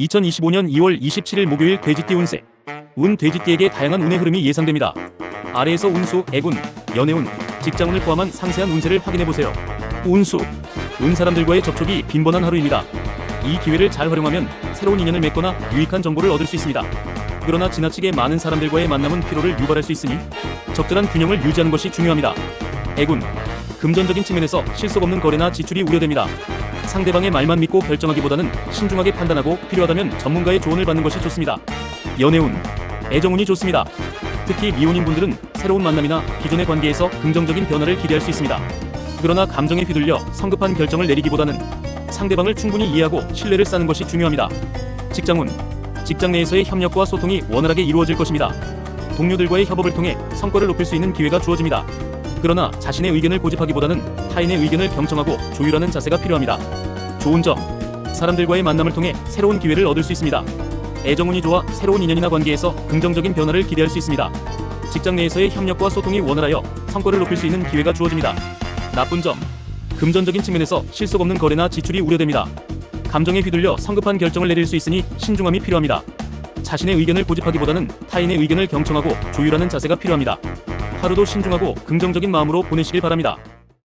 2025년 2월 27일 목요일 돼지띠 운세. 운 돼지띠에게 다양한 운의 흐름이 예상됩니다. 아래에서 운수, 애군, 연애운, 직장운을 포함한 상세한 운세를 확인해 보세요. 운수. 은 사람들과의 접촉이 빈번한 하루입니다. 이 기회를 잘 활용하면 새로운 인연을 맺거나 유익한 정보를 얻을 수 있습니다. 그러나 지나치게 많은 사람들과의 만남은 피로를 유발할 수 있으니 적절한 균형을 유지하는 것이 중요합니다. 애군. 금전적인 측면에서 실속 없는 거래나 지출이 우려됩니다. 상대방의 말만 믿고 결정하기보다는 신중하게 판단하고 필요하다면 전문가의 조언을 받는 것이 좋습니다. 연애운, 애정운이 좋습니다. 특히 미혼인 분들은 새로운 만남이나 기존의 관계에서 긍정적인 변화를 기대할 수 있습니다. 그러나 감정에 휘둘려 성급한 결정을 내리기보다는 상대방을 충분히 이해하고 신뢰를 쌓는 것이 중요합니다. 직장운, 직장 내에서의 협력과 소통이 원활하게 이루어질 것입니다. 동료들과의 협업을 통해 성과를 높일 수 있는 기회가 주어집니다. 그러나 자신의 의견을 고집하기보다는 타인의 의견을 경청하고 조율하는 자세가 필요합니다. 좋은 점. 사람들과의 만남을 통해 새로운 기회를 얻을 수 있습니다. 애정운이 좋아 새로운 인연이나 관계에서 긍정적인 변화를 기대할 수 있습니다. 직장 내에서의 협력과 소통이 원활하여 성과를 높일 수 있는 기회가 주어집니다. 나쁜 점. 금전적인 측면에서 실속 없는 거래나 지출이 우려됩니다. 감정에 휘둘려 성급한 결정을 내릴 수 있으니 신중함이 필요합니다. 자신의 의견을 고집하기보다는 타인의 의견을 경청하고 조율하는 자세가 필요합니다. 하루도 신중하고 긍정적인 마음으로 보내시길 바랍니다.